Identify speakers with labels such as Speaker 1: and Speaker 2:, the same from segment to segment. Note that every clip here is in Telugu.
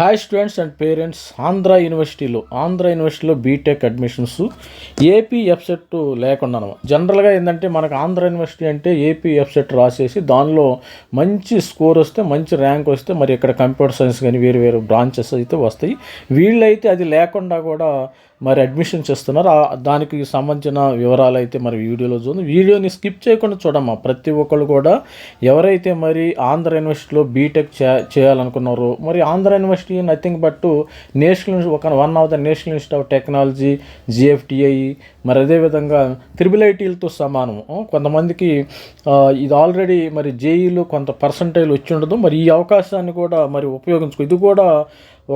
Speaker 1: Hi students and parents Andhra యూనివర్సిటీలో ఆంధ్ర యూనివర్సిటీలో బీటెక్ అడ్మిషన్స్ ఏపీ ఎఫ్సెట్ లేకుండా జనరల్గా ఏంటంటే మనకు ఆంధ్ర యూనివర్సిటీ అంటే ఏపీ ఎఫ్సెట్ రాసేసి దానిలో మంచి స్కోర్ వస్తే మంచి ర్యాంక్ వస్తే మరి ఇక్కడ కంప్యూటర్ సైన్స్ కానీ వేరు వేరు బ్రాంచెస్ అయితే వస్తాయి. వీళ్ళైతే అది లేకుండా కూడా మరి అడ్మిషన్స్ ఇస్తున్నారు దానికి సంబంధించిన వివరాలు అయితే మరి వీడియోలో చూద్దాం. వీడియోని స్కిప్ చేయకుండా చూడమ్మా. ప్రతి ఒక్కరు కూడా ఎవరైతే మరి ఆంధ్ర యూనివర్సిటీలో బీటెక్ చే చేయాలనుకున్నారో మరి Andhra university nothing but national ఒక one of the national institute of technology GFTI మరి అదేవిధంగా త్రిబుల్ ఐటీలతో సమానం. కొంతమందికి ఇది ఆల్రెడీ మరి జేఈలో కొంత పర్సంటేజ్ వచ్చి ఉండదు. మరి ఈ అవకాశాన్ని కూడా మరి ఉపయోగించుకో ఇది కూడా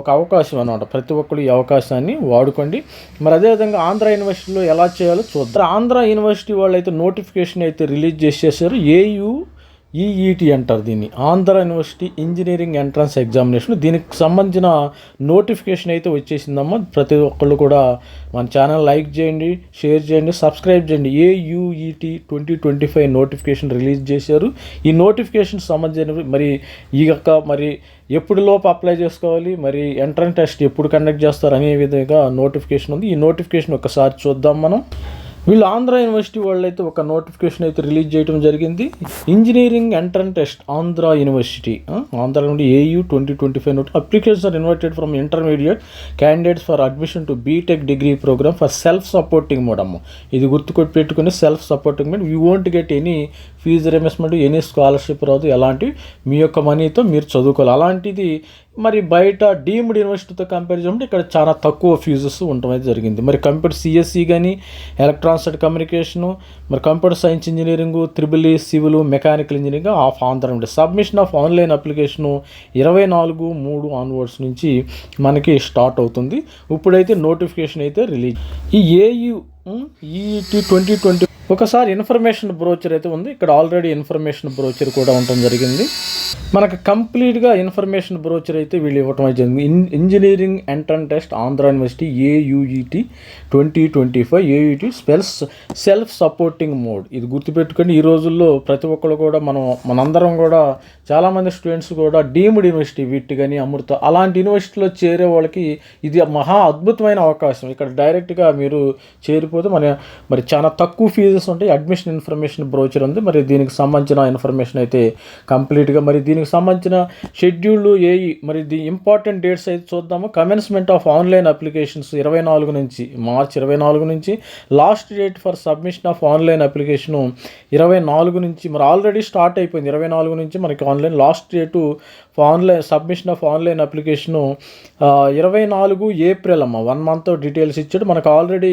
Speaker 1: ఒక అవకాశం అనమాట ప్రతి ఒక్కరు ఈ అవకాశాన్ని వాడుకోండి. మరి అదేవిధంగా ఆంధ్ర యూనివర్సిటీలో ఎలా చేయాలో చూద్దాం. ఆంధ్ర యూనివర్సిటీ వాళ్ళు అయితే నోటిఫికేషన్ అయితే రిలీజ్ చేసేసారు. ఏయూ ఈఈటి అంటారు దీన్ని. Andhra university engineering entrance examination. దీనికి సంబంధించిన నోటిఫికేషన్ అయితే వచ్చేసిందమ్మా. ప్రతి ఒక్కళ్ళు కూడా మన ఛానల్ లైక్ చేయండి షేర్ చేయండి సబ్స్క్రైబ్ చేయండి. AUEET twenty twenty five notification release చేశారు. ఈ నోటిఫికేషన్ సంబంధించిన మరి ఈ యొక్క మరి ఎప్పుడు లోపు అప్లై చేసుకోవాలి మరి ఎంట్రన్స్ టెస్ట్ ఎప్పుడు కండక్ట్ చేస్తారు అనే విధంగా నోటిఫికేషన్ ఉంది. ఈ నోటిఫికేషన్ ఒకసారి చూద్దాం మనం. వీళ్ళు ఆంధ్ర యూనివర్సిటీ వాళ్ళు అయితే ఒక నోటిఫికేషన్ అయితే రిలీజ్ చేయడం జరిగింది. Engineering entrance test Andhra university. Andhra నుండి AU twenty twenty five note applications are invited from intermediate candidates for admission to BTech degree program for self supporting mode. అమ్మ ఇది గుర్తుకొట్టి పెట్టుకుని self supporting mode. You won't get any fee reimbursement any scholarship రాదు. ఎలాంటి? మీ యొక్క మనీతో మీరు చదువుకోవాలి. అలాంటిది మరి బయట డీమ్డ్ యూనివర్సిటీతో కంపేర్ చేసుకుంటే ఇక్కడ చాలా తక్కువ ఫీజెస్ ఉండటం అయితే జరిగింది. మరి కంప్యూటర్ సిఎస్సి కానీ ఎలక్ట్రానిక్స్ అండ్ కమ్యూనికేషను మరి computer science engineering triple E civil mechanical engineering of Andhra ఉండే సబ్మిషన్ ఆఫ్ ఆన్లైన్ అప్లికేషను ఇరవై నాలుగు మూడు ఆన్వర్డ్స్ నుంచి మనకి స్టార్ట్ అవుతుంది. ఇప్పుడైతే నోటిఫికేషన్ అయితే రిలీజ్ ఈ ఏయు ఈఈటి ట్వంటీ ట్వంటీ ఒకసారి ఇన్ఫర్మేషన్ బ్రోచర్ అయితే ఉంది. ఇక్కడ ఆల్రెడీ ఇన్ఫర్మేషన్ బ్రోచర్ కూడా ఉండటం జరిగింది. మనకు కంప్లీట్గా ఇన్ఫర్మేషన్ బ్రోచర్ అయితే వీళ్ళు ఇవ్వటం అయితే జరిగింది. In engineering entrance test Andhra university AUEET twenty twenty five AUT spells self supporting mode. ఇది గుర్తుపెట్టుకొని ఈ రోజుల్లో ప్రతి ఒక్కరు కూడా మనం మనందరం కూడా చాలామంది స్టూడెంట్స్ కూడా డీమ్డ్ యూనివర్సిటీ విట్ కానీ అమృత అలాంటి యూనివర్సిటీలో చేరే వాళ్ళకి ఇది మహా అద్భుతమైన అవకాశం. ఇక్కడ డైరెక్ట్గా మీరు చేరిపోతే మన మరి చాలా తక్కువ ఫీజెస్ ఉంటాయి అడ్మిషన్ ఇన్ఫర్మేషన్ బ్రోచర్ ఉంది. మరి దీనికి సంబంధించిన ఇన్ఫర్మేషన్ అయితే కంప్లీట్గా మరి దీనికి సంబంధించిన షెడ్యూల్ ఏ మరి ది ఇంపార్టెంట్ డేట్స్ అయితే చూద్దాము. కమెన్స్మెంట్ ఆఫ్ ఆన్లైన్ అప్లికేషన్స్ ఇరవై నాలుగు నుంచి మార్చ్ ఇరవై నాలుగు నుంచి last date for submission of online application ఇరవై నాలుగు నుంచి మరి ఆల్రెడీ స్టార్ట్ అయిపోయింది ఇరవై నాలుగు నుంచి మనకి online last date online submission of online application ఇరవై నాలుగు ఏప్రిల్ అమ్మ వన్ మంత్ డీటెయిల్స్ ఇచ్చాడు. మనకు ఆల్రెడీ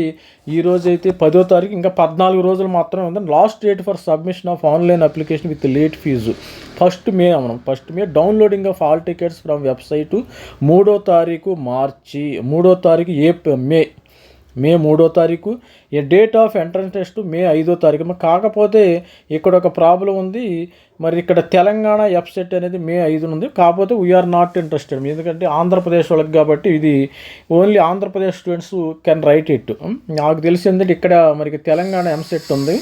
Speaker 1: ఈ రోజు అయితే పదో తారీఖు ఇంకా పద్నాలుగు రోజులు మాత్రమే ఉంది. Last date for submission of online application with late fee first May మనం. ఫస్ట్ మీద downloading of all tickets from website మూడో తారీఖు మార్చి మూడో తారీఖు ఏప్ మే మే మూడో తారీఖు. ఈ date of entrance test May ఐదో తారీఖు. మరి కాకపోతే ఇక్కడ ఒక ప్రాబ్లం ఉంది. మరి ఇక్కడ తెలంగాణ వెబ్సైట్ అనేది మే ఐదు ఉంది. కాకపోతే వీఆర్ నాట్ ఇంట్రెస్టెడ్ ఎందుకంటే ఆంధ్రప్రదేశ్ వాళ్ళకి కాబట్టి ఇది only Andhra Pradesh students can write it నాకు తెలిసి ఏంటంటే ఇక్కడ మరి తెలంగాణ ఎంసెట్ ఉంది.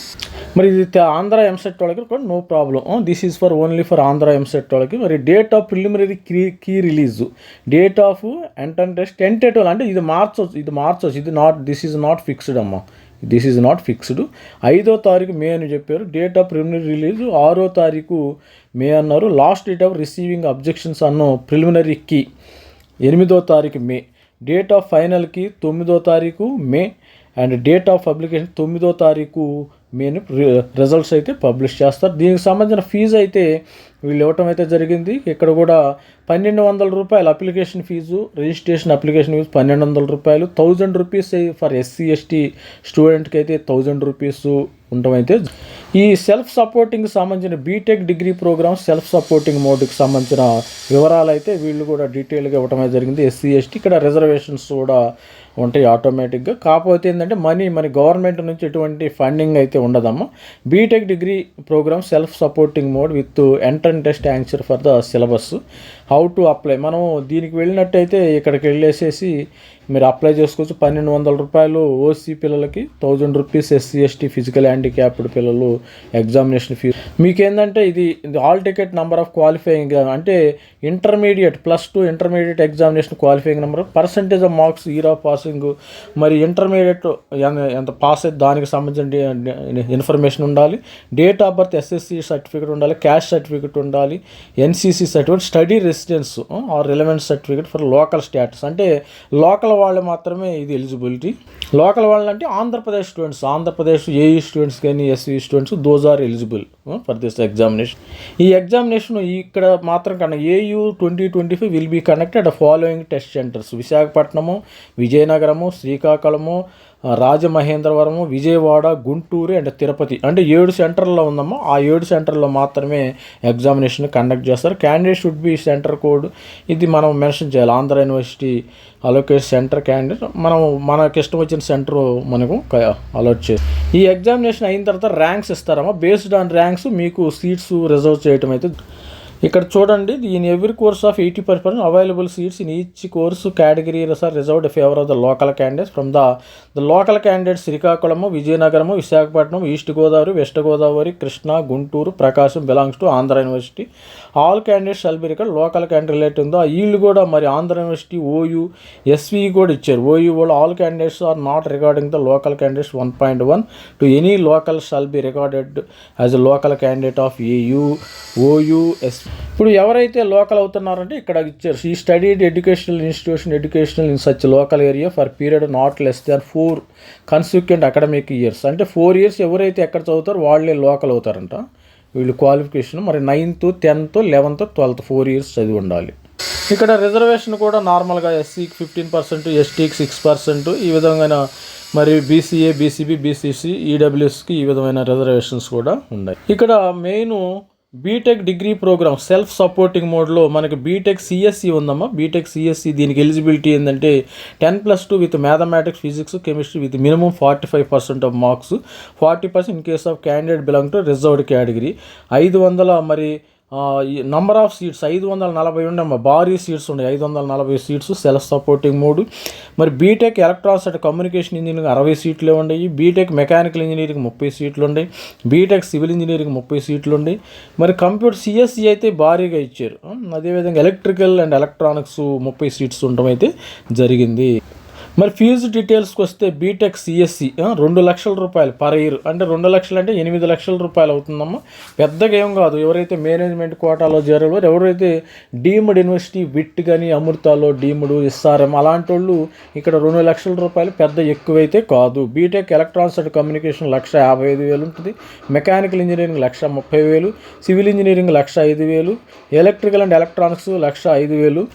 Speaker 1: మరి ఇది ఆంధ్ర ఎంసెట్ వాళ్ళకి కూడా no problem this is for only for Andhra EAMCET వాళ్ళకి. మరి date of preliminary key key release date of enter test tentative అంటే ఇది మార్చొచ్చు ఇది మార్చొచ్చు ఇది not this is not fixed అమ్మా. దిస్ ఈజ్ నాట్ ఫిక్స్డ్ ఐదో తారీఖు మే అని చెప్పారు. డేట్ ఆఫ్ ప్రిలిమినరీ రిలీజ్ ఆరో తారీఖు మే అన్నారు. Last date of receiving objections అన్న ప్రిలిమినరీ కీ ఎనిమిదో తారీఖు మే. డేట్ ఆఫ్ ఫైనల్కి తొమ్మిదో తారీఖు May. And date of publication తొమ్మిదో తారీఖు మేను రిజల్ట్స్ అయితే పబ్లిష్ చేస్తారు. దీనికి సంబంధించిన ఫీజు అయితే వీళ్ళు ఇవ్వటం అయితే జరిగింది. ఇక్కడ కూడా పన్నెండు వందల రూపాయలు application fee registration application fee పన్నెండు వందల రూపాయలు. Thousand rupees for SC ST స్టూడెంట్కి అయితే థౌజండ్ రూపీస్ ఉండటం అయితే ఈ సెల్ఫ్ సపోర్టింగ్ సంబంధించిన BTech degree program self supporting మోడ్కి సంబంధించిన వివరాలు అయితే వీళ్ళు కూడా డీటెయిల్గా ఇవ్వటమే జరిగింది. ఎస్సీ ఎస్టీ ఇక్కడ రిజర్వేషన్స్ కూడా ఉంటాయి ఆటోమేటిక్గా కాకపోతే ఏంటంటే మనీ మరి గవర్నమెంట్ నుంచి ఎటువంటి ఫండింగ్ అయితే ఉండదమ్మా. BTech degree program self supporting mode with entrance test answer for the syllabus how to apply మనం దీనికి వెళ్ళినట్టయితే ఇక్కడికి వెళ్ళేసేసి మీరు అప్లై చేసుకోవచ్చు. పన్నెండు వందల రూపాయలు ఓసీ పిల్లలకి thousand rupees SC ST physical handicapped పిల్లలు ఎగ్జామినేషన్ ఫీజు మీకేందంటే ఇది all ticket number of qualifying అంటే intermediate plus two intermediate examination qualifying number percentage of marks year of passing మరి ఇంటర్మీడియట్ ఎంత పాస్ అయితే దానికి సంబంధించిన ఇన్ఫర్మేషన్ ఉండాలి. Date of birth SSC certificate ఉండాలి క్యాష్ సర్టిఫికేట్ ఉండాలి NCC certificate study residence or relevant certificate for local status అంటే లోకల్ వాళ్ళు మాత్రమే ఇది ఎలిజిబిలిటీ లోకల్ వాళ్ళు అంటే Andhra Pradesh students Andhra Pradesh AE students కానీ SC students those are eligible for this examination ఈ ఎగ్జామినేషన్ ఇక్కడ మాత్రం కన్నా AU twenty twenty five will be connected following test centers Visakhapatnam Vizianagaram Srikakulam Rajamahendravaram Vijayawada Guntur and Tirupati. అంటే ఏడు సెంటర్లో ఉందమ్మా ఆ ఏడు సెంటర్లో మాత్రమే ఎగ్జామినేషన్ కండక్ట్ చేస్తారు. Candidate should be center code ఇది మనం మెన్షన్ చేయాలి. Andhra university allocate center candidate మనం మనకి ఇష్టం వచ్చిన సెంటర్ మనకు అలౌట్ చేయాలి. ఈ ఎగ్జామినేషన్ అయిన తర్వాత ర్యాంక్స్ ఇస్తారమ్మా. బేస్డ్ ఆన్ ర్యాంక్స్ మీకు సీట్స్ రిజర్వ్ చేయటం అయితే ఇక్కడ చూడండి in every course of eighty percent available seats in each course category are reserved favour of the local candidates from the the local candidates Srikakulam Vizianagaram Visakhapatnam east Godavari west Godavari Krishna Guntur Prakasam belongs to Andhra university all candidates shall ఇక్కడ రికార్డ్ లోకల్ క్యాండిడేట్ రిలేట్ ఉందో? వీళ్ళు కూడా మరి ఆంధ్ర యూనివర్సిటీ ఓయూ ఎస్వి కూడా ఇచ్చారు. ఓయూ వాళ్ళు all candidates are not recording the local candidates one point one two any local shall be recorded as a local candidate of AU OU SV ఇప్పుడు ఎవరైతే లోకల్ అవుతున్నారంటే ఇక్కడ ఇచ్చారు. ఈ studied educational institution educational in such local area for period not less than four consequent academic years. అంటే ఫోర్ ఇయర్స్ ఎవరైతే ఎక్కడ చదువుతారో వాళ్ళే లోకల్ అవుతారంట. వీళ్ళు క్వాలిఫికేషన్ మరి ninth tenth eleventh twelfth four years చదివి ఉండాలి. ఇక్కడ రిజర్వేషన్ కూడా నార్మల్గా ఎస్సీకి ఫిఫ్టీన్ పర్సెంట్ ఎస్టీకి సిక్స్ పర్సెంట్ ఈ విధమైన మరి బీసీఏ బీసీబీ బీసీసీ ఈడబ్ల్యూఎస్కి ఈ విధమైన రిజర్వేషన్స్ కూడా ఉన్నాయి. ఇక్కడ main BTech degree program self supporting మోడ్లో మనకి బీటెక్ సిఎస్సి ఉందమ్మా. బీటెక్ సిఎస్సి దీనికి ఎలిజిబిలిటీ ఏంటంటే ten plus two with mathematics physics chemistry with minimum forty five percent of marks forty percent in case of candidate belong to reserved category ఐదు వందల మరి నంబర్ ఆఫ్ సీట్స్ ఐదు వందల నలభై ఉండమ్మా భారీ సీట్స్ ఉన్నాయి. ఐదు వందల నలభై సీట్స్ సెల్ఫ్ సపోర్టింగ్ మూడు మరి BTech electronics and communication engineering అరవై సీట్లు ఉన్నాయి. బీటెక్ మెకానికల్ ఇంజనీరింగ్ ముప్పై సీట్లు ఉన్నాయి. బీటెక్ సివిల్ ఇంజనీరింగ్ ముప్పై సీట్లు ఉన్నాయి. మరి కంప్యూటర్ సిఎస్సి అయితే భారీగా ఇచ్చారు. అదేవిధంగా ఎలక్ట్రికల్ అండ్ ఎలక్ట్రానిక్స్ ముప్పై సీట్స్ ఉండటం అయితే జరిగింది. మరి ఫీజు డీటెయిల్స్కి వస్తే బీటెక్ సిఎస్సి రెండు లక్షల రూపాయలు పర్ ఇయర్. అంటే రెండు లక్షలు అంటే ఎనిమిది లక్షల రూపాయలు అవుతుందమ్మా. పెద్దగా ఏం కాదు. ఎవరైతే మేనేజ్మెంట్ కోటాలో జరగవారు ఎవరైతే డీమ్డ్ యూనివర్సిటీ విట్ కానీ అమృతాలో డీమ్డ్ ఎస్ఆర్ఎం అలాంటి వాళ్ళు ఇక్కడ రెండు లక్షల రూపాయలు పెద్ద ఎక్కువైతే కాదు. BTech electronics and communication lakh యాభై ఐదు వేలు ఉంటుంది. మెకానికల్ ఇంజనీరింగ్ లక్ష ముప్పై వేలు. సివిల్ ఇంజనీరింగ్ లక్ష ఐదు వేలు. ఎలక్ట్రికల్ అండ్ ఎలక్ట్రానిక్స్ లక్ష ఐదు వేలు.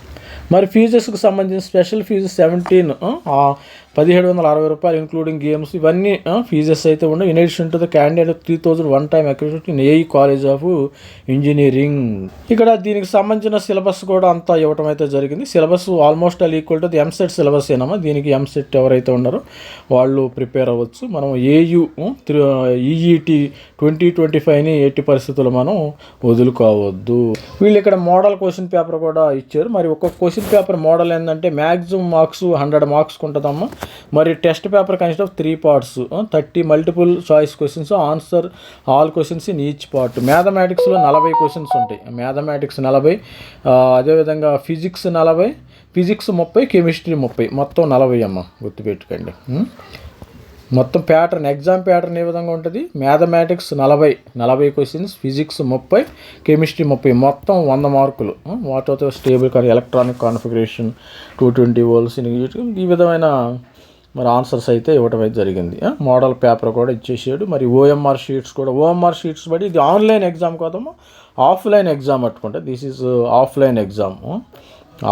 Speaker 1: మరి ఫీజెస్కి సంబంధించిన స్పెషల్ ఫీజు సెవెంటీన్ పదిహేడు వందల అరవై రూపాయలు ఇంక్లూడింగ్ గేమ్స్ ఇవన్నీ ఫీజెస్ అయితే ఉన్నాయి in addition to the candidate three thousand one time accredit in AE college of engineering ఇక్కడ దీనికి సంబంధించిన సిలబస్ కూడా అంతా ఇవ్వటం అయితే జరిగింది. Syllabus almost all equal to the EAMCET syllabus ఏనమ్మా దీనికి ఎంసెట్ ఎవరైతే ఉన్నారో వాళ్ళు ప్రిపేర్ అవ్వచ్చు. మనం ఏయు ఈఈటి ట్వంటీ ట్వంటీ ఫైవ్ని ఎట్టి పరిస్థితులు మనం వదులుకోవద్దు. వీళ్ళు ఇక్కడ మోడల్ క్వశ్చన్ పేపర్ కూడా ఇచ్చారు. మరి ఒక్కొక్క క్వశ్చన్ పేపర్ మోడల్ ఏంటంటే మ్యాక్సిమం మార్క్స్ హండ్రెడ్ మార్క్స్ ఉంటుందమ్మా. మరి test paper consist of three parts thirty multiple choice questions answer all questions in each part మ్యాథమెటిక్స్లో నలభై క్వశ్చన్స్ ఉంటాయి. మ్యాథమెటిక్స్ నలభై అదేవిధంగా ఫిజిక్స్ నలభై ఫిజిక్స్ ముప్పై కెమిస్ట్రీ ముప్పై. మొత్తం నలభై అమ్మ గుర్తుపెట్టుకోండి. మొత్తం ప్యాటర్న్ ఎగ్జామ్ ప్యాటర్న్ ఏ విధంగా ఉంటుంది? మ్యాథమెటిక్స్ నలభై నలభై క్వశ్చన్స్ ఫిజిక్స్ ముప్పై కెమిస్ట్రీ ముప్పై. మొత్తం వంద మార్కులు. వాటితో స్టేబుల్ కానీ electronic configuration two twenty vols ఈ విధమైన మరి ఆన్సర్స్ అయితే ఇవ్వటం అయితే జరిగింది. మోడల్ పేపర్ కూడా ఇచ్చేసాడు. మరి ఓఎంఆర్ షీట్స్ కూడా ఓఎంఆర్ షీట్స్ బట్టి ఇది ఆన్లైన్ ఎగ్జామ్ కోదము ఆఫ్లైన్ ఎగ్జామ్ పట్టుకుంటే this is uh, offline exam.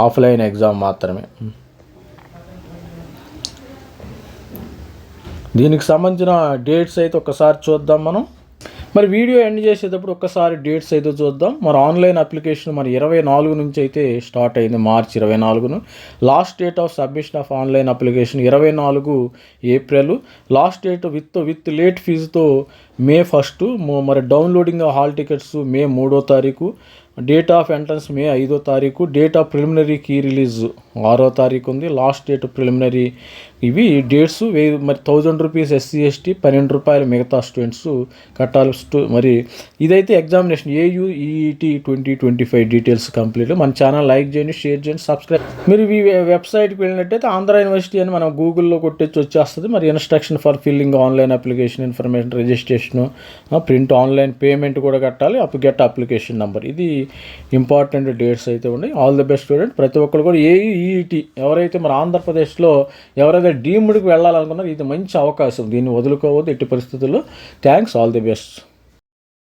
Speaker 1: Offline exam మాత్రమే. దీనికి సంబంధించిన డేట్స్ అయితే ఒకసారి చూద్దాం మనం. మరి వీడియో ఎండ్ చేసేటప్పుడు ఒక్కసారి డేట్స్ అయితే చూద్దాం. మరి ఆన్లైన్ అప్లికేషన్ మరి ఇరవై నాలుగు నుంచి అయితే స్టార్ట్ అయింది మార్చి ఇరవై నాలుగును. Last date of submission of online application ఇరవై నాలుగు April. Last date with with late ఫీజుతో May first. మరి డౌన్లోడింగ్ హాల్ టికెట్స్ మే మూడో తారీఖు. డేట్ ఆఫ్ ఎంట్రన్స్ మే ఐదో తారీఖు. Date of preliminary key release. ఆరో తారీఖు ఉంది. Last date preliminary. ఇవి డేట్స్ వెయ్యి మరి థౌజండ్ రూపీస్ ఎస్సీ ఎస్టీ పన్నెండు రూపాయలు మిగతా స్టూడెంట్స్ కట్టాలి స్టూ మరి ఇదైతే examination AU EET twenty twenty five details complete మన ఛానల్ లైక్ చేయండి షేర్ చేయండి సబ్స్క్రైబ్ మీరు ఈ వెబ్సైట్కి వెళ్ళినట్టయితే ఆంధ్ర యూనివర్సిటీ అని మనం గూగుల్లో కొట్టేసి వచ్చేస్తుంది. మరి instruction for filling online application information registration print online payment కూడా కట్టాలి. అప్ గెట్ అప్లికేషన్ నెంబర్ ఇది ఇంపార్టెంట్ డేట్స్ అయితే ఉన్నాయి. ఆల్ ది బెస్ట్ స్టూడెంట్ ప్రతి ఒక్కరు కూడా ఏ టీఈటీ ఎవరైతే మరి ఆంధ్రప్రదేశ్లో ఎవరైతే డీమ్డ్కి వెళ్ళాలనుకున్నారో ఇది మంచి అవకాశం. దీన్ని వదులుకోవద్దు ఎట్టి పరిస్థితుల్లో. Thanks all the best